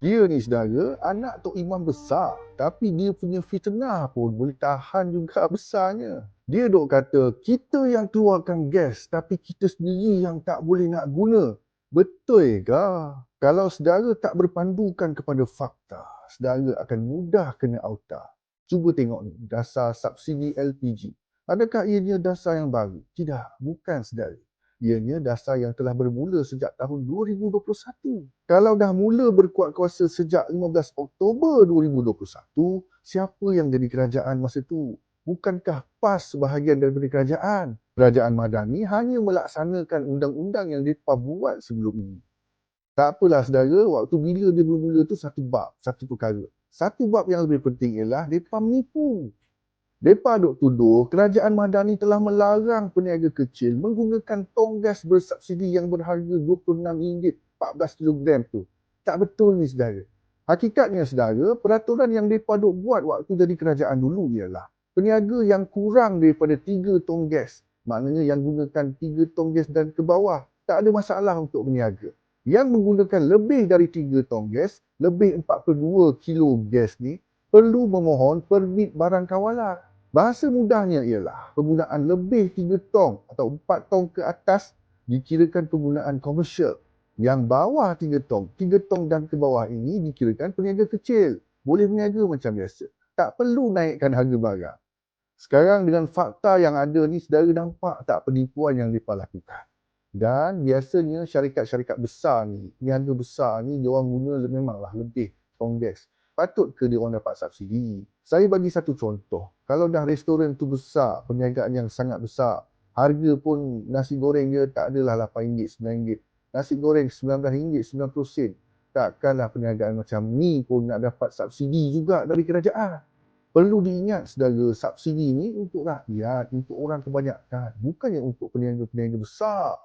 Dia ni saudara, anak Tok Imam besar. Tapi dia punya fitnah pun boleh tahan juga besarnya. Dia dok kata, kita yang keluarkan gas tapi kita sendiri yang tak boleh nak guna. Betul ke? Kalau saudara tak berpandukan kepada fakta, saudara akan mudah kena auta. Cuba tengok ni, dasar subsidi LPG. Adakah ianya dasar yang baru? Tidak, bukan saudara ianya dasar yang telah bermula sejak tahun 2021. Kalau dah mula berkuat kuasa sejak 15 Oktober 2021, siapa yang jadi kerajaan masa itu? Bukankah PAS sebahagian daripada kerajaan? Kerajaan Madani hanya melaksanakan undang-undang yang mereka buat sebelum ini. Tak apalah saudara, waktu bila dia bermula tu satu bab, satu perkara. Satu bab yang lebih penting ialah mereka menipu. Mereka duk tuduh kerajaan Madani telah melarang peniaga kecil menggunakan tong gas bersubsidi yang berharga RM26 14 kg tu. Tak betul ni saudara. Hakikatnya saudara, peraturan yang mereka duk buat waktu jadi kerajaan dulu ialah peniaga yang kurang daripada 3 tong gas. Maknanya yang gunakan 3 tong gas dan ke bawah. Tak ada masalah untuk peniaga. Yang menggunakan lebih dari 3 tong gas, lebih 42 kilo gas ni, perlu memohon permit barang kawalan. Bahasa mudahnya ialah penggunaan lebih 3 tong atau 4 tong ke atas dikirakan penggunaan komersial. Yang bawah 3 tong, 3 tong dan ke bawah ini dikirakan peniaga kecil. Boleh berniaga macam biasa. Tak perlu naikkan harga barang. Sekarang dengan fakta yang ada ni, saudara nampak tak penipuan yang mereka lakukan. Dan biasanya syarikat-syarikat besar ni, peniaga besar ni, dia orang guna memanglah lebih tong gas patut ke dia orang dapat subsidi? Saya bagi satu contoh. Kalau dah restoran tu besar, perniagaan yang sangat besar, harga pun nasi goreng dia tak adalah RM8, RM9. Nasi goreng RM19, RM90. Takkanlah perniagaan macam ni pun nak dapat subsidi juga dari kerajaan. Perlu diingat saudara, subsidi ni untuk rakyat, untuk orang kebanyakan. Bukannya untuk peniaga-peniaga besar.